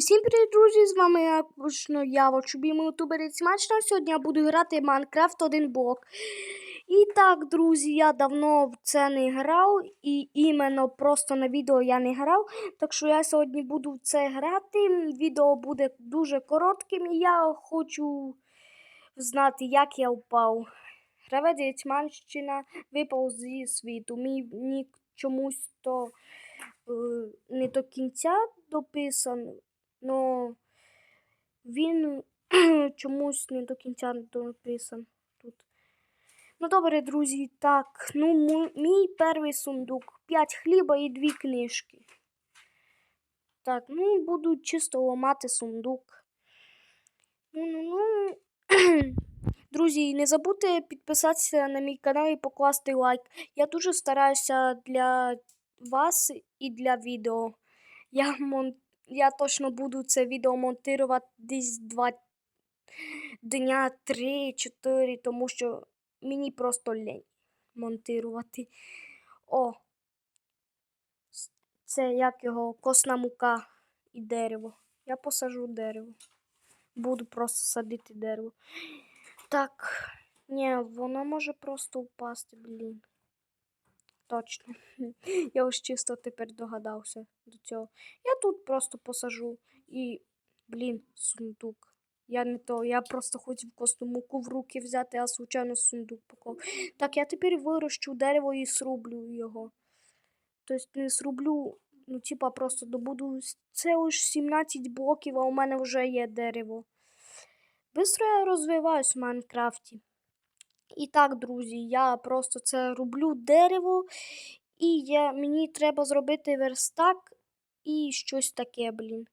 всім привіт, друзі! З вами я, Кушно, я ваш любимий ютубер Смачно. Сьогодні я буду грати Майнкрафт один блок. І так, друзі, я давно в це не грав, і іменно просто на відео я не грав. Так що я сьогодні буду в це грати. Відео буде дуже коротким, і я хочу знати, як я впав. Гравець Гетьманщина випав зі світу. Мені чомусь то е, не до кінця дописан, но він чомусь не до кінця дописан тут. Ну добре, друзі, так. Ну, мій перший сундук. 5 хліба і дві книжки. Так, ну буду чисто ламати сундук. Ну, ну, ну. Друзі, не забудьте підписатися на мій канал і покласти лайк. Я дуже стараюся для вас і для відео. Я, мон... я точно буду це відео монтувати десь два дня, три-чотири, тому що мені просто лень монтувати. О, це як його косна мука і дерево. Я посажу дерево. Буду просто садити дерево. Так, ні, воно може просто впасти, блін. Точно. Я ось чисто тепер догадався до цього. Я тут просто посажу і, блін, сундук. Я не то, я просто хотів косну муку в руки взяти, а случайно сундук поклав. Так, я тепер вирощу дерево і срублю його. Тобто не срублю, ну, типа, просто добуду. Це лише 17 блоків, а у мене вже є дерево. Бистро я розвиваюсь в Майнкрафті. І так, друзі, я просто це роблю дерево, і я, мені треба зробити верстак і щось таке, блін.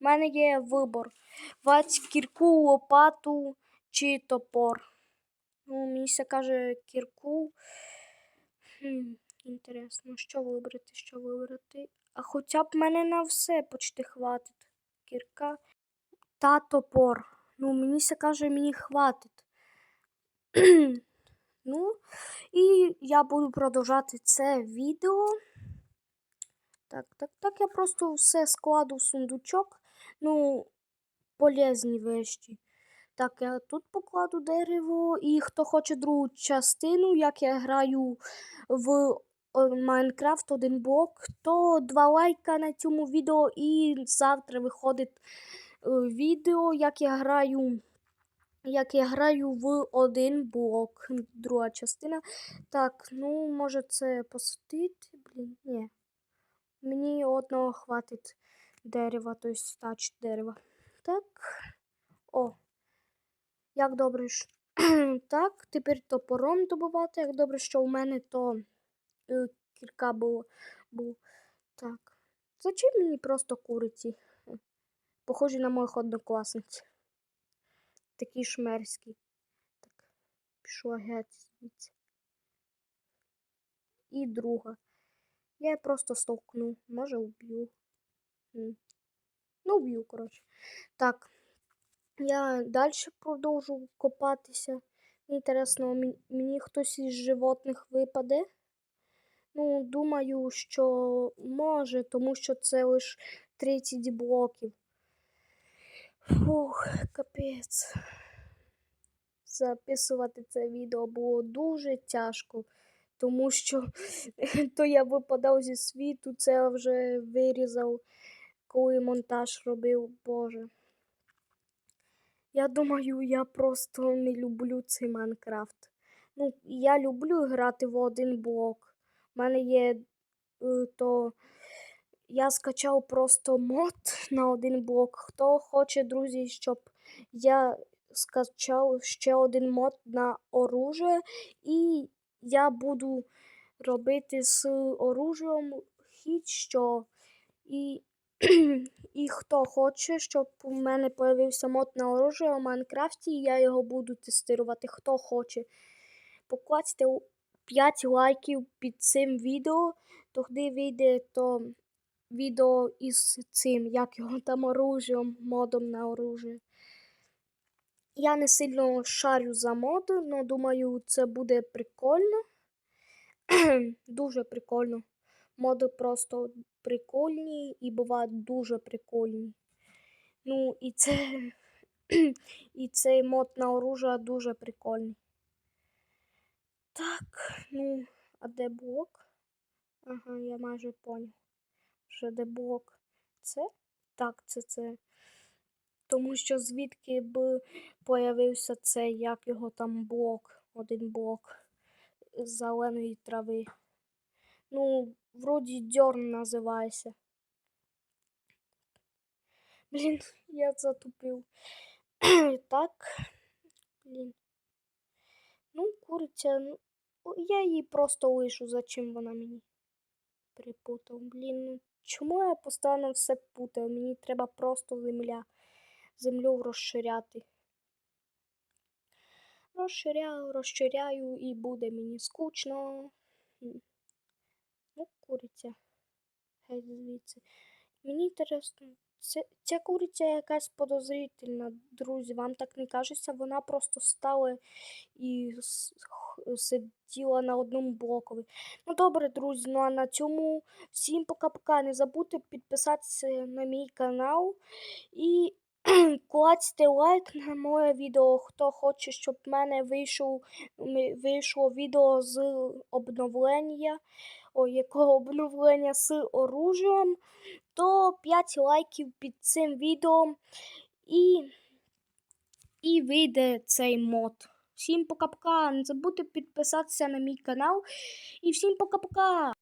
У мене є вибор. Вать кірку, лопату чи топор. Ну, мені ся каже кірку. Хм, інтересно, що вибрати, що вибрати. А хоча б мене на все почти хватить. Кірка та топор. Ну, мені ся каже, мені хватить. ну, і я буду продовжати це відео. Так, так, так, я просто все складу в сундучок. Ну, полезні вещі. Так, я тут покладу дерево. І хто хоче другу частину, як я граю в Майнкрафт один блок, то два лайка на цьому відео. І завтра виходить е, відео, як я граю. Як я граю в один блок, друга частина. Так, ну, може це посадити? Блін, ні. Мені одного хватить дерева, тобто стач дерева. Так. О. Як добре. що- так, тепер топором добувати. Як добре, що у мене то е, кірка була. Бу. Так. Зачем мені просто куриці? Похожі на моїх однокласниць. Такі шмерські. Так, пішла геть звідси. І друга. Я просто стовкну. Може, вб'ю. Ну, вб'ю, коротше. Так. Я далі продовжу копатися. Інтересно, мені хтось із животних випаде. Ну, думаю, що може, тому що це лише 30 блоків. Фух, капець. Записувати це відео було дуже тяжко, тому що то я випадав зі світу, це я вже вирізав, коли монтаж робив, Боже. Я думаю, я просто не люблю цей Майнкрафт. Ну, я люблю грати в один блок. У мене є е, то. Я скачав просто мод на один блок. Хто хоче, друзі, щоб я скачав ще один мод на оружие, і я буду робити з оружієм хід що. І, і хто хоче, щоб у мене з'явився мод на оружие у Майнкрафті, я його буду тестувати. Хто хоче. Покладьте 5 лайків під цим відео, тоді вийде то відео із цим, як його там оружієм, модом на оружие. Я не сильно шарю за моду, але думаю, це буде прикольно. Дуже прикольно. моди просто прикольні і бувають дуже прикольні. Ну, і це. і цей мод на оружие дуже прикольний. Так, ну, а де блок? Ага, я майже поняв. Що де блок? Це? Так, це це. Тому що звідки б появився цей, як його там блок, один блок зеленої трави. Ну, вроді дьорн називається. Блін, я затупив. так. Блін. Ну, куриця, ну, я її просто лишу, зачем вона мені припутав. Блін, ну чому я постійно все путаю? Мені треба просто земля. Землю розширяти. Розширяю, розширяю і буде мені скучно. Ну, куриця. Геть звідси. Мені інтересно, це, ця куриця якась подозрительна, друзі. Вам так не кажеться? Вона просто стала і сиділа на одному блокові. Ну добре, друзі, ну а на цьому всім пока-пока. Не забудьте підписатися на мій канал і клацьте лайк на моє відео. Хто хоче, щоб в мене вийшов, вийшло відео з обновлення, о, якого обновлення з оружієм, то 5 лайків під цим відео і, і вийде цей мод. Всім пока-пока. Не забудьте підписатися на мій канал. І всім пока-пока.